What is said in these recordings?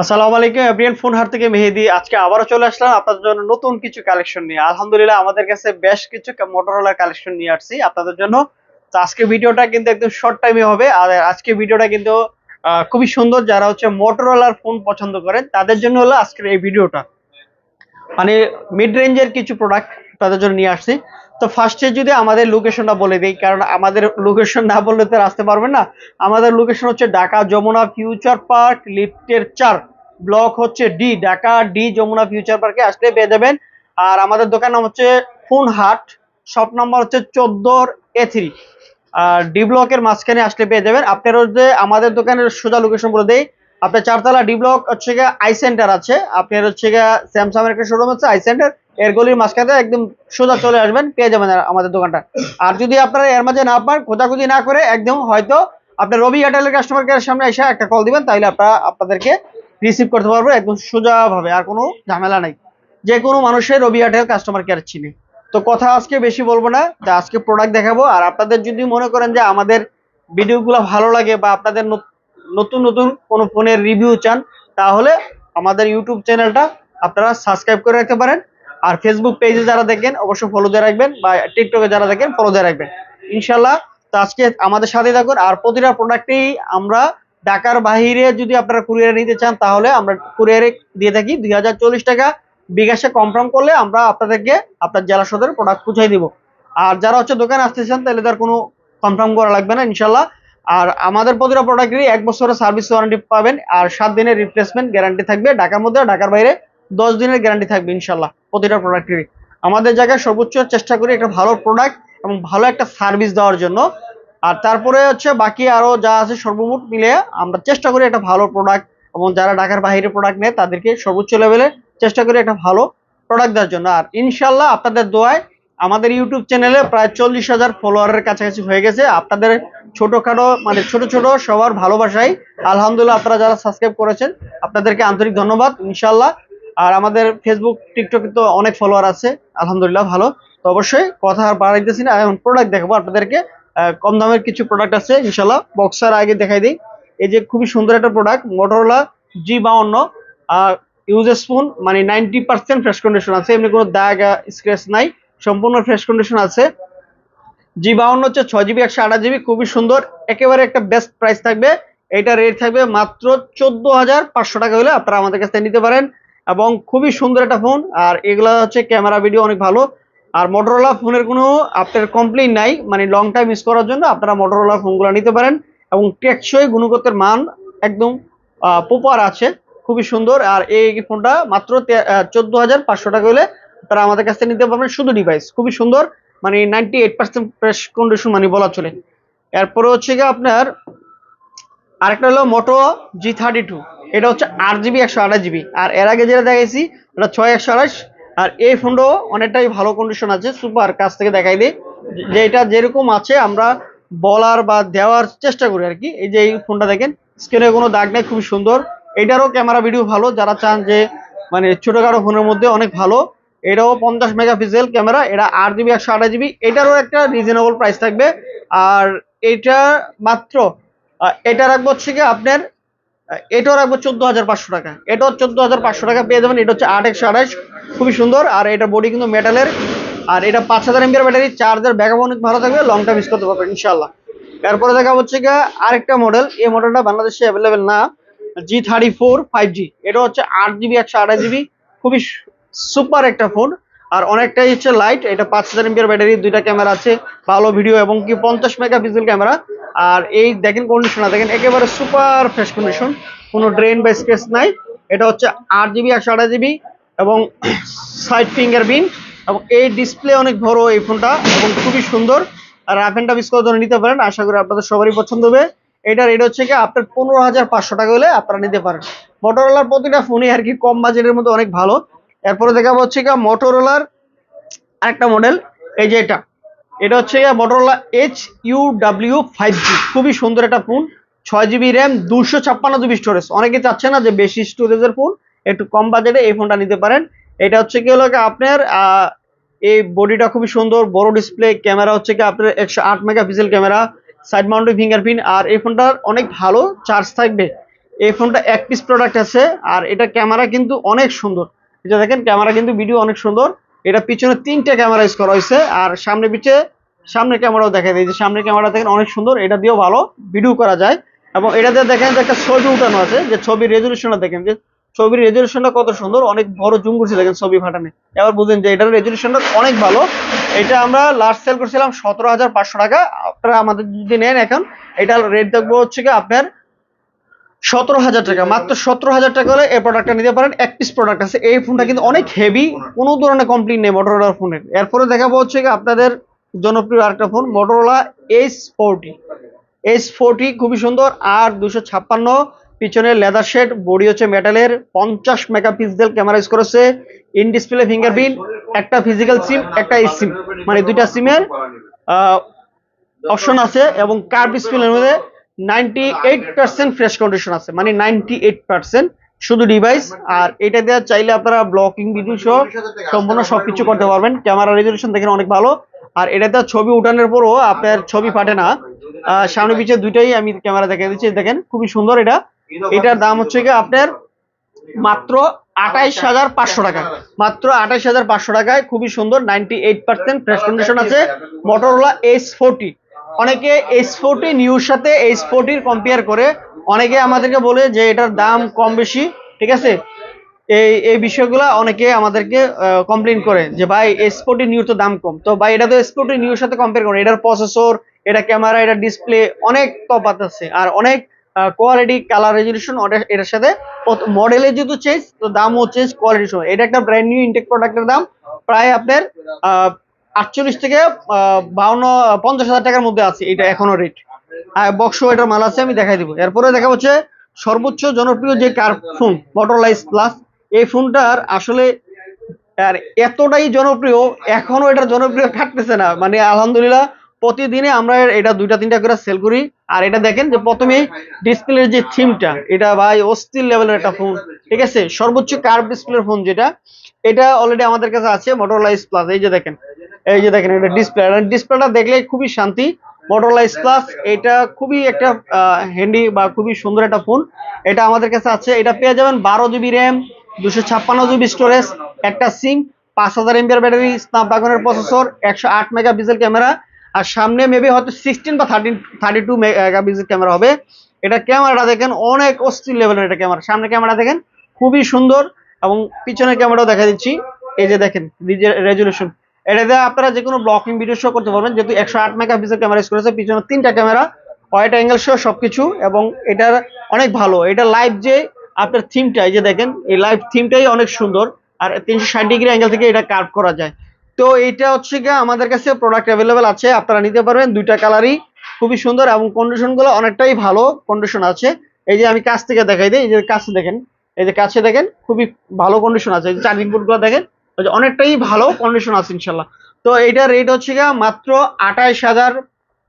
আসসালামু আলাইকুম, everyone phone হাট থেকে মেহেদি। আজকে আবারও চলে আসলাম আপনাদের জন্য নতুন কিছু কালেকশন নিয়ে। আলহামদুলিল্লাহ, আমাদের কাছে বেশ কিছু মোটরোলা কালেকশন নিয়ে আসছি আপনাদের জন্য। তো আজকে ভিডিওটা কিন্তু একদম শর্ট টাইমে হবে। আর আজকে ভিডিওটা কিন্তু খুবই সুন্দর। যারা হচ্ছে মোটরোলার ফোন পছন্দ করেন, তাদের জন্য হলো আজকের এই ভিডিওটা। মানে মিড রেঞ্জের কিছু প্রোডাক্ট তাদের জন্য নিয়ে আসছি। তো ফার্স্টে যদি আমাদের লোকেশনটা বলে দিই, কারণ আমাদের লোকেশন না বললে তো আসতে পারবেন না। আমাদের লোকেশন হচ্ছে ঢাকা যমুনা ফিউচার পার্ক লিফটের চার ব্লক হচ্ছে D Dhaka D Jamuna future পার্কে আসলে পেয়ে যাবেন। আর আমাদের দোকান নাম হচ্ছে ফোন হাট শপ নাম্বার হচ্ছে চোদ্দোর এ থ্রি আর ডি ব্লকের মাঝখানে আসলে পেয়ে যাবেন। আপনারা যে আমাদের দোকানের সোজা লোকেশন বলে দেই আপনার চারতলা ডি ব্লক হচ্ছে গিয়ে আই সেন্টার আছে। আপনার হচ্ছে গিয়ে স্যামসাং এর একটা শোরুম আছে আই সেন্টার এর গলির মাঝখানে একদম সোজা চলে আসবেন, পেয়ে যাবেন আমাদের দোকানটা। আর যদি আপনারা এর মাঝে না পান, খোঁজাখুঁজি না করে একদম হয়তো আপনার রবি এয়ারটেলের কাস্টমার কেয়ারের সামনে এসে একটা কল দিবেন তাহলে আপনারা আপনাদেরকে রিসিভ করতে পারব, একদম সোজাভাবে, আর কোনো ঝামেলা নাই। যে কোনো মানুষের রবি এয়ারটেল কাস্টমার কেয়ার চিনি। তো কথা আজকে বেশি বলব না আজকে প্রোডাক্ট দেখাবো, আর আপনাদের যদি মনে করেন যে আমাদের ভিডিওগুলো ভালো লাগে বা আপনাদের নতুন নতুন কোনো ফোনের রিভিউ চান, তাহলে আমাদের ইউটিউব চ্যানেলটা আপনারা সাবস্ক্রাইব করে রাখতে পারেন। আর ফেসবুক পেজে যারা দেখেন, অবশ্যই ফলো দিয়ে রাখবেন, বা টিকটকে যারা দেখেন ফলো দিয়ে রাখবেন। ইনশাল্লাহ তো আজকে আমাদের সাথে থাকুন। আর প্রতিটা প্রোডাক্টেই আমরা ঢাকার বাহিরে যদি আপনারা কুরিয়ারে নিতে চান, তাহলে আমরা কুরিয়ারে দিয়ে থাকি দুই হাজার চল্লিশ টাকা। বিকাশে কনফার্ম করলে আমরা আপনাদেরকে আপনার জেলা সদর প্রোডাক্ট পৌঁছাই দিব। আর যারা হচ্ছে দোকানে আসতে চান, তাহলে তার কোনো কনফার্ম করা লাগবে না ইনশাল্লাহ আর আমাদের প্রতিটা প্রোডাক্টেরই এক বছরের সার্ভিস ওয়ারেন্টি পাবেন আর সাত দিনের রিপ্লেসমেন্ট গ্যারান্টি থাকবে ঢাকার মধ্যে, ঢাকার বাইরে দশ দিনের গ্যারান্টি থাকবে ইনশাল্লাহ প্রতিটা প্রোডাক্টেরই আমাদের জায়গায় সর্বোচ্চ চেষ্টা করি একটা ভালো প্রোডাক্ট এবং ভালো একটা সার্ভিস দেওয়ার জন্য। আর তারপরে হচ্ছে বাকি আরও যা আছে সর্বমোট মিলে আমরা চেষ্টা করি একটা ভালো প্রোডাক্ট এবং যারা ঢাকার বাইরে প্রোডাক্ট নেয় তাদেরকে সর্বোচ্চ লেভেলে চেষ্টা করি একটা ভালো প্রোডাক্ট দেওয়ার জন্য। আর ইনশাল্লাহ আপনাদের দোয়ায় আমাদের ইউটিউব চ্যানেলে প্রায় চল্লিশ হাজার ফলোয়ারের কাছাকাছি হয়ে গেছে। আপনাদের ছোটখাটো মানে ছোট ছোট সবার ভালোবাসাই। আলহামদুলিল্লাহ আপনারা যারা সাবস্ক্রাইব করেছেন, আপনাদেরকে আন্তরিক ধন্যবাদ ইনশাল্লাহ আর আমাদের ফেসবুক টিকটকে তো অনেক ফলোয়ার আছে, আলহামদুলিল্লাহ ভালো। তো অবশ্যই কথা আর বাড়াইতেছি না, এখন প্রোডাক্ট দেখাবো আপনাদেরকে। কম দামের কিছু প্রোডাক্ট আছে ইনশাল্লাহ বক্সার আগে দেখাই দিই। এই যে খুবই সুন্দর একটা প্রোডাক্ট মোটরোলা জি বাউন্ন ইউজেস স্পুন মানে নাইনটি পার্সেন্ট ফ্রেশ কন্ডিশন আছে, এমনি কোনো দাগ স্ক্র্যাচ নাই, সম্পূর্ণ ফ্রেশ কন্ডিশন আছে। জি বাউন্ন হচ্ছে ছয় জিবি একশো আঠাশ জিবি খুবই সুন্দর। একেবারে একটা বেস্ট প্রাইস থাকবে। এটা রেট থাকবে মাত্র চোদ্দ হাজার পাঁচশো টাকা হলে আপনারা আমাদের কাছ থেকে নিতে পারেন। এবং খুবই সুন্দর একটা ফোন আর এগুলো হচ্ছে ক্যামেরা ভিডিও অনেক ভালো। আর মোটরোলা ফোনের কোনো আপনার কমপ্লেন নাই মানে লং টাইম ইউজ করার জন্য আপনারা মোটরোলা ফোনগুলো নিতে পারেন। এবং টেকসই গুণগতের মান একদম পোপার আছে, খুবই সুন্দর। আর এই ফোনটা মাত্র চোদ্দ হাজার পাঁচশো টাকা হলে আপনারা আমাদের কাছ থেকে নিতে পারবেন শুধু ডিভাইস খুবই সুন্দর। মানে ninety eight percent fresh condition মানে বলা চলে। এরপরে হচ্ছে গিয়ে আপনার আরেকটা হলো মোটো জি থার্টি টু এটা হচ্ছে আট জিবি একশো আঠাশ জিবি আর এর আগে যেটা দেখাইছি ওটা ছয়, একশো আঠাশ। আর এই ফোনটাও অনেকটাই ভালো কন্ডিশন আছে সুপার কাছ থেকে দেখাই দিই। যে এটা যেরকম আছে, আমরা বলার বা দেওয়ার চেষ্টা করি আর কি। এই যে এই ফোনটা দেখেন, স্ক্রিনে কোনো দাগ নেই, খুবই সুন্দর। এটারও ক্যামেরা ভিডিও ভালো, যারা চান যে মানে ছোটখাটো ফোনের মধ্যে অনেক ভালো। এটাও পঞ্চাশ মেগাপিক্সেল ক্যামেরা এটা আট জিবি একশো আঠাশ জিবি এটারও একটা রিজনেবল প্রাইস থাকবে। আর এটা মাত্র এটা রাখব হচ্ছে কি আপনার এটাও রাখব চোদ্দ হাজার পাঁচশো টাকা। এটাও চোদ্দ হাজার পাঁচশো টাকা পেয়ে যাবেন এটা হচ্ছে আট একশো আঠাশ খুবই সুন্দর। আর এটা বডি কিন্তু মেটালের আর এটা পাঁচ হাজার এমবিআর ব্যাটারি চার্জার ব্যাকআপ অনেক ভালো থাকবে লং টাইম ইউজ করতে পারবেন ইনশাল্লাহ এরপরে দেখা হচ্ছে গিয়ে আরেকটা মডেল এই মডেলটা বাংলাদেশে অ্যাভেলেবেল না G thirty four five G এটা হচ্ছে আট জিবি একশো আঠাশ জিবি খুবই সুপার একটা ফোন, আর অনেকটাই হচ্ছে লাইট এটা পাঁচ হাজার এমবিআর ব্যাটারি, দুইটা ক্যামেরা আছে, ভালো ভিডিও এবং কি পঞ্চাশ মেগাপিক্সেল ক্যামেরা আর এই দেখেন কন্ডিশন না দেখেন একেবারে সুপার ফ্রেশ কন্ডিশন কোনো ড্রেন বা স্ক্রেচ নাই। এটা হচ্ছে আট জিবি একশো আঠাশ জিবি এবং সাইড ফিঙ্গার বিন এবং এই ডিসপ্লে অনেক বড় এই ফোনটা এবং খুবই সুন্দর। আর রাফ ইউজ করার নিতে পারেন, আশা করি আপনাদের সবারই পছন্দ হবে। এটা রেট হচ্ছে কি আপনার পনেরো হাজার পাঁচশো টাকা হলে আপনারা নিতে পারেন। মোটরোলার প্রতিটা ফোনই আর কি কম বাজেটের মধ্যে অনেক ভালো। এরপরে দেখাবো হচ্ছে কি মোটরোলার আরেকটা মডেল এই যে এটা। এটা হচ্ছে গিয়া Motorola H U W five G খুবই সুন্দর একটা ফোন ছয় জিবি র্যাম দুশো ছাপ্পান্ন জিবি স্টোরেজ অনেকে চাচ্ছে না যে বেশি স্টোরেজের ফোন একটু কম বাজেটে এই ফোনটা নিতে পারেন। এটা হচ্ছে কি হলো আপনার এই বডিটা খুবই সুন্দর, বড় ডিসপ্লে ক্যামেরা হচ্ছে কি আপনার একশো আট megapixel camera side mounted fingerprint আর এই ফোনটার অনেক ভালো চার্জ থাকবে। এই ফোনটা এক পিস প্রোডাক্ট আছে, আর এটা ক্যামেরা কিন্তু অনেক সুন্দর। এটা দেখেন ক্যামেরা কিন্তু ভিডিও অনেক সুন্দর। এটা পিছনে তিনটা ক্যামেরা ইউজ করা হয়েছে, আর সামনে পিছে সামনে ক্যামেরাও দেখা যায় যে সামনে ক্যামেরা দেখেন, অনেক সুন্দর। এটা দিয়েও ভালো ভিডিও করা যায়। এবং এটাতে দেখেন যে একটা ছবি উঠানো আছে, যে ছবির রেজলিউশনটা দেখেন, যে ছবির রেজলিউশনটা কত সুন্দর, অনেক বড় জুম করছে দেখেন ছবি ফাটানে। এবার বুঝেন যে এটার রেজলিউশনটা অনেক ভালো। এটা আমরা লাস্ট সেল করছিলাম সতেরো হাজার পাঁচশো টাকা। আপনারা আমাদের যদি নেন এখন, এটার রেট দেখব হচ্ছে কি আপনার সতেরো হাজার টাকা মাত্র সতেরো হাজার টাকা হলে এই প্রোডাক্টটা নিতে পারেন। এক পিস প্রোডাক্ট আছে। এই ফোনটা কিন্তু অনেক হেভি কোনো ধরনের কমপ্লেন নেই মোটরোলা ফোনের এরপরে দেখাবো হচ্ছে কি আপনাদের জনপ্রিয় আরেকটা phone Motorola H forty H forty খুবই সুন্দর আর দুশো ছাপ্পান্ন। পিছনে লেদার শেড বডি হচ্ছে মেটালের পঞ্চাশ মেগাপিক্সেল ক্যামেরা ইউজ করেছে। ইন ডিসপ্লে ফিঙ্গারপ্রিন্ট একটা ফিজিক্যাল সিম একটা সিম মানে দুইটা সিমের অপশন আছে এবং কার ডিসপ্লের মধ্যে ninety eight percent fresh condition আছে মানে নাইনটি এইট পার্সেন্ট শুধু ডিভাইস আর এটা দেওয়া চাইলে আপনারা ব্লকিং ভিডিও সহ সম্পূর্ণ সবকিছু করতে পারবেন। ক্যামেরা রেজলিউশন দেখেন অনেক ভালো। আর এটাতে ছবি উঠানোর পরও আপনার ছবি ফাটে না। সামনে পিছিয়ে দুইটাই আমি ক্যামেরা দেখে দিচ্ছি, দেখেন খুবই সুন্দর এটা। এটার দাম হচ্ছে কি আপনার মাত্র আঠাইশ হাজার পাঁচশো টাকা। মাত্র আঠাইশ হাজার পাঁচশো টাকায় খুবই সুন্দর, ninety eight percent fresh condition আছে। মোটরোলা এইচ ফোরটি অনেকে এইচ ফোরটি নিউর সাথে এইচ ফোরটির কম্পেয়ার করে। অনেকে আমাদেরকে বলে যে এটার দাম কম বেশি, ঠিক আছে? এই এই বিষয়গুলো অনেকে আমাদেরকে কমপ্লেন করে যে, ভাই এসপোর্টি নিউর তো দাম কম। তো ভাই, এটা তো এসপোর্টি নিউর সাথে কম্পেয়ার করে। এটার প্রসেসর এটা ক্যামেরা এটা ডিসপ্লে অনেক তফাৎ আছে। আর অনেক কোয়ালিটি কালার রেজলিউশন এটার সাথে। মডেলের যেহেতু চেঞ্জ তো দামও চেঞ্জ কোয়ালিটি এটা একটা ব্র্যান্ড নিউ ইনটেক প্রোডাক্টের দাম। প্রায় আপনার আটচল্লিশ থেকে বাউন্ন, পঞ্চাশ হাজার টাকার মধ্যে আছে এটা এখনও রেট আর বক্স এটার মাল আছে, আমি দেখাই দিব। এরপরে দেখা হচ্ছে সর্বোচ্চ জনপ্রিয় যে কার ফোন মোটরলাইজ প্লাস এই ফোনটার আসলে আর এতটাই জনপ্রিয়, এখনও এটার জনপ্রিয় থাকতেছে না। মানে আলহামদুলিল্লাহ প্রতিদিনে আমরা এটা দুইটা, তিনটা করে সেল করি। আর এটা দেখেন যে প্রথমে ডিসপ্লের যে থিমটা এটা ভাই অস্থির লেভেলের একটা ফোন ঠিক আছে? সর্বোচ্চ কার্ভ ডিসপ্লের ফোন যেটা, এটা অলরেডি আমাদের কাছে আছে মোটরলাইজ প্লাস এই যে দেখেন। এই যে দেখেন, এটা ডিসপ্লে ডিসপ্লেটা দেখলে খুবই শান্তি। মোটরলাইজ প্লাস এটা খুবই একটা হ্যান্ডি বা খুবই সুন্দর একটা ফোন এটা আমাদের কাছে আছে, এটা পেয়ে যাবেন বারো জিবি র্যাম দুশো ছাপ্পান্ন জিবি স্টোরেজ একটা সিম পাঁচ হাজার এমবিআর ব্যাটারি স্ন্যাপড্রাগনের প্রসেসর একশো আট মেগা পিক্সেল ক্যামেরা আর সামনে মেবি হয়তো সিক্সটিন বা thirteen thirty two mega pixel camera হবে। এটা ক্যামেরাটা দেখেন, অনেক অস্থির লেভেলের এটা ক্যামেরা সামনে ক্যামেরা দেখেন, খুবই সুন্দর, এবং পিছনের ক্যামেরাও দেখা দিচ্ছি। এই যে দেখেন রেজুলেশন এটাতে আপনারা যে কোনো ব্লকিং ভিডিও শো করতে পারবেন। যেহেতু একশো আট মেগা পিক্সেল ক্যামেরা ইউজ করেছে পিছনে তিনটা ক্যামেরা হোয়াইট অ্যাঙ্গেল সহ সবকিছু এবং এটার অনেক ভালো। এটা লাইভ যে আপনার থিমটা এই যে দেখেন, এই লাইভ থিমটাই অনেক সুন্দর। আর তিনশো ষাট ডিগ্রি অ্যাঙ্গেল থেকে এটা কার্ভ করা যায়। তো এইটা হচ্ছে গিয়ে আমাদের কাছে প্রোডাক্ট অ্যাভেলেবেল আছে, আপনারা নিতে পারবেন। দুইটা কালারই খুবই সুন্দর এবং কন্ডিশনগুলো অনেকটাই ভালো কন্ডিশন আছে। এই যে আমি কাছ থেকে দেখাই দিই, এই যে কাছে দেখেন, এই যে কাছে দেখেন, খুবই ভালো কন্ডিশন আছে। এই যে চার্জিং পোর্টগুলো দেখেন অনেকটাই ভালো কন্ডিশন আছে ইনশাল্লাহ তো এইটার রেট হচ্ছে গিয়ে মাত্র আঠাইশ হাজার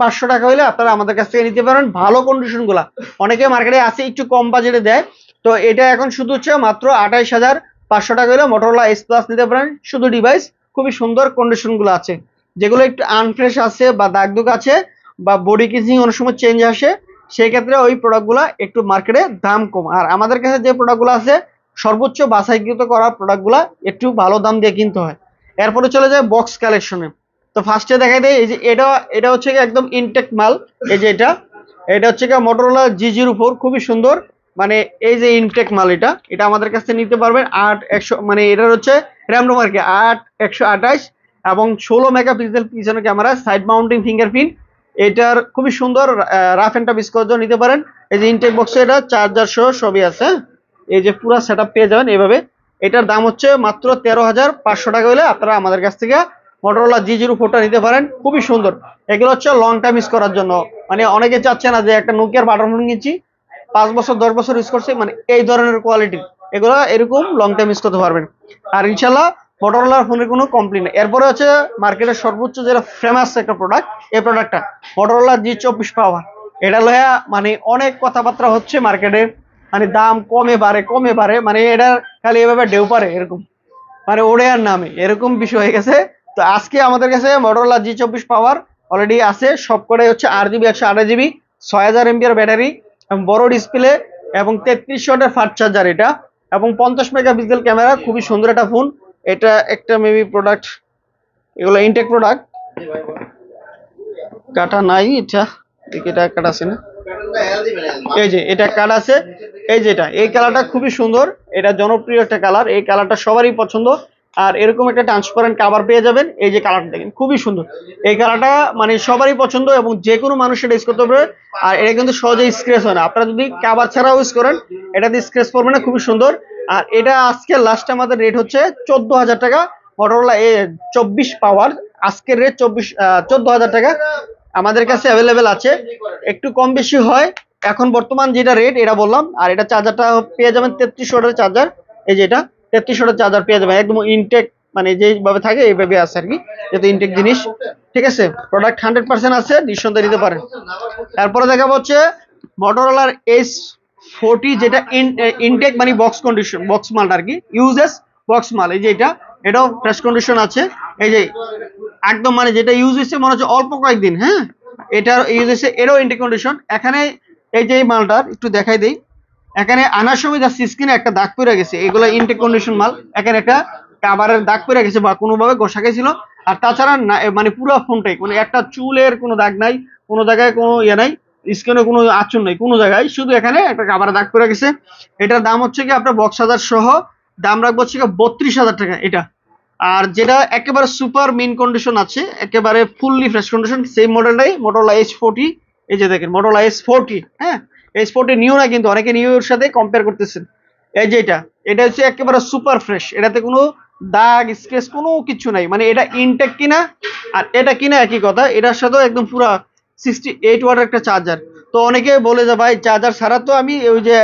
পাঁচশো টাকা হইলে আপনারা আমাদের কাছ থেকে নিতে পারেন। ভালো কন্ডিশনগুলা। অনেকে মার্কেটে আছে, একটু কম বাজেটে দেয়। তো এটা এখন শুধু হচ্ছে মাত্র আঠাইশ হাজার পাঁচশো টাকা হইলে মোটরলা এস প্লাস নিতে পারেন। শুধু ডিভাইস খুবই সুন্দর কন্ডিশনগুলো আছে। যেগুলো একটু আনফ্রেশ আছে বা দাগ দুগ আছে বা বডি কিচিং অনেক সময় চেঞ্জ আসে, সেই ক্ষেত্রে ওই প্রোডাক্টগুলো একটু মার্কেটে দাম কম। আর আমাদের কাছে যে প্রোডাক্টগুলো আছে সর্বোচ্চ বাছাইকৃত করা প্রোডাক্টগুলো একটু ভালো দাম দিয়ে কিনতে হয়। এরপরে চলে যায় বক্স কালেকশনে তো ফার্স্টে দেখা দেয় এই যে এটা এটা হচ্ছে একদম ইনটেক মাল, এই যে এটা। এটা হচ্ছে কি মোটরোলা জি জিরো ফোর খুবই সুন্দর। মানে এই যে ইনটেক মাল এটা এটা আমাদের কাছে নিতে পারবেন আট, একশো মানে এটার হচ্ছে র্যাম রোম আর কি, আট, একশো আঠাশ এবং ষোলো মেগা পিক্সেল পিছনে ক্যামেরা সাইড মাউন্টিং ফিঙ্গারপ্রিন্ট এটার খুবই সুন্দর রাফ অ্যান্ড টাফ নিতে পারেন। এই যে ইনটেক বক্সে এটা চার্জার সহ সবই আছে হ্যাঁ? এই যে পুরো সেট পেয়ে যাবেন এভাবে। এটার দাম হচ্ছে মাত্র তেরো হাজার পাঁচশো টাকা হলে আপনারা আমাদের কাছ থেকে মোটরোলা জি জিরো ফোরটা নিতে পারেন। খুবই সুন্দর। এগুলো হচ্ছে লং টাইম ইউজ করার জন্য। মানে অনেকে চাচ্ছে না যে একটা নোকিয়ার বাটার ফোন কিনছি। পাঁচ বছর, দশ বছর ইউজ করছে। মানে এই ধরনের কোয়ালিটির এগুলো এরকম লং টাইম ইউজ করতে পারবেন। আর ইনশাল্লাহ মোটরোলার ফোনের কোনো কমপ্লেন নেই। এরপরে হচ্ছে মার্কেটের সর্বোচ্চ যেটা ফেমাস একটা প্রোডাক্ট এই প্রোডাক্টটা মোটরোলা জি চব্বিশ পাওয়ার এটা লয়া মানে অনেক কথাবার্তা হচ্ছে মার্কেটে মানে দাম কমে বাড়ে কমে বাড়ে মানে এটা খালি এভাবে ঢেউ পারে এরকম। মানে ওড়ে আর নামে, এরকম বিষয় হয়ে গেছে। তো আজকে আমাদের কাছে মোটরোলা জি চব্বিশ পাওয়ার অলরেডি আছে, সব করে হচ্ছে আট জিবি একশো আঠাশ জিবি ছয় হাজার এমবিআর ব্যাটারি, এবং বড় ডিসপ্লে এবং তেত্রিশ ওয়াটের ফাস্ট চার্জার এটা, এবং পঞ্চাশ মেগা পিক্সেল ক্যামেরা খুবই সুন্দর একটা ফোন এটা একটা মেবি প্রোডাক্ট এগুলো ইনটেক প্রোডাক্ট কাটা নাই এটা এটা কাটা আছে না? এই যে, এটা কাট আছে। এই যে এটা এই কালারটা খুবই সুন্দর। এটা জনপ্রিয় একটা কালার এই কালারটা সবারই পছন্দ। আর এরকম একটা ট্রান্সপারেন্ট কাভার পেয়ে যাবেন, এই যে কালারটা দেখেন, খুবই সুন্দর। এই কালারটা মানে সবারই পছন্দ এবং যে কোনো মানুষ এটা ইউজ করতে পারবে। আর এটা কিন্তু সহজে স্ক্রেচ হয় না। আপনারা যদি কাভার ছাড়াও ইউজ করেন, এটা দিয়ে স্ক্রেচ পড়বে না, খুবই সুন্দর। আর এটা আজকে লাস্ট আমাদের রেট হচ্ছে চোদ্দ হাজার টাকা। মটোরোলা এ চব্বিশ পাওয়ার আজকের রেট চব্বিশ চোদ্দ হাজার টাকা। আমাদের কাছে অ্যাভেলেবেল আছে। একটু কম বেশি হয় এখন বর্তমান যেটা রেট এটা বললাম, আর এটা চার্জারটা পেয়ে যাবেন তেত্রিশ ওয়াটের চার্জার এই যে এটা, তেত্রিশ ওয়াটের চার্জার পেয়ে যাবেন, একদম ইনটেক মানে যেভাবে থাকে, এইভাবে আছে আর কি যেহেতু ইনটেক জিনিস, ঠিক আছে? প্রোডাক্ট হান্ড্রেড পার্সেন্ট আছে, নিঃসন্দেহে নিতে পারেন। তারপরে দেখা হচ্ছে মটোরোলার এস ফোরটি যেটা ইনটেক মানে বক্স কন্ডিশন বক্স মাল আর কি ইউজেস বক্স মাল, এই যে এটা, এটাও ফ্রেশ কন্ডিশন আছে, এই যে একদম মানে যেটা ইউজ হয়েছে মনে হচ্ছে অল্প কয়েকদিন হ্যাঁ? এটার ইউজ হয়েছে এটাও ইনটেক কন্ডিশন এখানে এই যে এই মালটার, একটু দেখাই দেই। এখানে আনার সময় যা স্ক্রিনে একটা দাগ পড়ে গেছে। এগুলো ইনটেক কন্ডিশন মাল। এখানে একটা কাভারের দাগ পড়ে গেছে বা কোনোভাবে ঘষা গেছিল। আর তাছাড়া না মানে পুরো ফোনটাই কোনো একটা চুলের কোনো দাগ নাই, কোনো জায়গায় কোনো ইয়ে নাই, স্ক্রিনে কোনো আচরণ নেই, কোনো জায়গায়। শুধু এখানে একটা কাভারের দাগ পড়ে গেছে। এটার দাম হচ্ছে কি আপনার বক্স হাজার সহ, দাম রাখব হচ্ছে কি বত্রিশ হাজার টাকা এটা। আর যেটা একেবারে সুপার মিন কন্ডিশন আছে, একেবারে ফুললি ফ্রেশ কন্ডিশন সেই মডেলটাই মোটরলা এইচ ফোরটি এই যে দেখেন মোটরলা এইচ ফোরটি হ্যাঁ? এইচ ফোরটি নিউ না, কিন্তু অনেকে নিউ এর সাথে কম্পেয়ার করতেছেন। এই যে এটা এটা হচ্ছে একেবারে সুপার ফ্রেশ এটাতে কোনো দাগ স্ক্রেচ কোনো কিছু নাই। মানে এটা ইনটেক কিনা আর এটা কিনা একই কথা, এটার সাথেও একদম পুরা সিক্সটি এইট ওয়াটের একটা চার্জার তো অনেকে বলে যে, ভাই চার্জার ছাড়া তো আমি ওই যে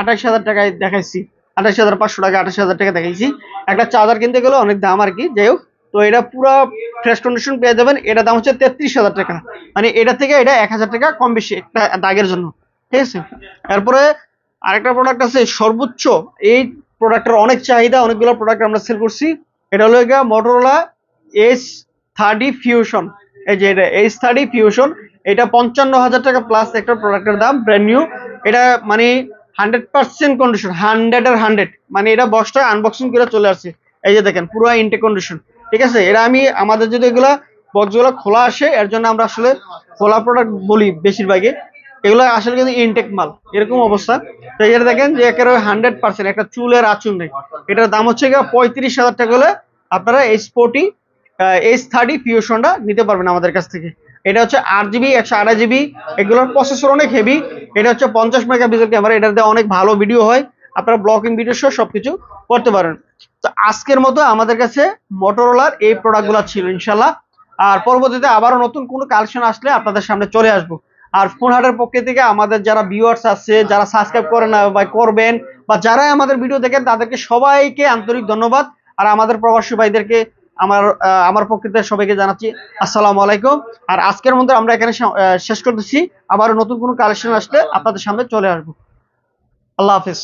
আঠাশ হাজার টাকায় দেখাইছি, আঠাশ হাজার পাঁচশো টাকা, আঠাশ হাজার টাকা দেখাইছি। একটা চার্জার কিনতে গেলে অনেক দাম আর কি, যাই হোক। তো এটা পুরো ফ্রেশ কন্ডিশন পেয়ে যাবেন। এটা দাম হচ্ছে তেত্রিশ হাজার টাকা। মানে এটা থেকে এটা এক হাজার টাকা কম বেশি একটা দাগের জন্য। ঠিক আছে? তারপরে আরেকটা প্রোডাক্ট আছে, সর্বোচ্চ। এই প্রোডাক্টের অনেক চাহিদা, অনেকগুলো প্রোডাক্ট আমরা সেল করছি। এটা হলো গিয়া মোটরোলা এস থার্টি ফিউশন এই যে এটা এস থার্টি ফিউশন এটা পঞ্চান্ন হাজার টাকা প্লাস একটা প্রোডাক্টের দাম ব্র্যান্ড নিউ এটা মানে হান্ড্রেড পার্সেন্ট কন্ডিশন হান্ড্রেড আর হান্ড্রেড। মানে এটা বক্সটা আনবক্সিং করে চলে আসছে। এই যে দেখেন, পুরো ইনটেক কন্ডিশন ঠিক আছে? এরা আমি, আমাদের যদি এগুলা বক্সগুলো খোলা আসে, এর জন্য আমরা আসলে খোলা প্রোডাক্ট বলি বেশিরভাগই। এগুলো আসলে কিন্তু ইনটেক মাল, এরকম অবস্থা। তো এটা দেখেন যে একেবারে হান্ড্রেড পার্সেন্ট একটা চুলের আচুন নেই। এটার দাম হচ্ছে গিয়ে পঁয়ত্রিশ হাজার টাকা হলে আপনারা এই স্পোর্টি এইচ থার্টি ফিউশনটা নিতে পারবেন আমাদের কাছ থেকে। এটা হচ্ছে আট জিবি একশো আড়াই জিবি এগুলোর প্রসেসর অনেক হেভি এটা হচ্ছে পঞ্চাশ মেগা পিক্সেল ক্যামেরা এটাতে অনেক ভালো ভিডিও হয়। আপনারা ব্লকিং ভিডিও সহ সবকিছু করতে পারেন। তো আজকের মতো আমাদের কাছে মোটরোলার এই প্রোডাক্টগুলো ছিল ইনশাল্লাহ আর পরবর্তীতে আবারও নতুন কোনো কালেকশন আসলে আপনাদের সামনে চলে আসব। আর ফোন হাটের পক্ষ থেকে আমাদের যারা ভিউয়ার্স আছে, যারা সাবস্ক্রাইব করেন বা করবেন, বা যারা আমাদের ভিডিও দেখেন, তাদেরকে সবাইকে আন্তরিক ধন্যবাদ। আর আমাদের প্রবাসী ভাইদেরকে আমার আমার পক্ষ থেকে সবাইকে জানাচ্ছি আসসালামু আলাইকুম। আর আজকের মধ্যে আমরা এখানে শেষ করতেছি। আবারও নতুন কোনো কালেকশন আসলে আপনাদের সামনে চলে আসব। আল্লাহ হাফিজ।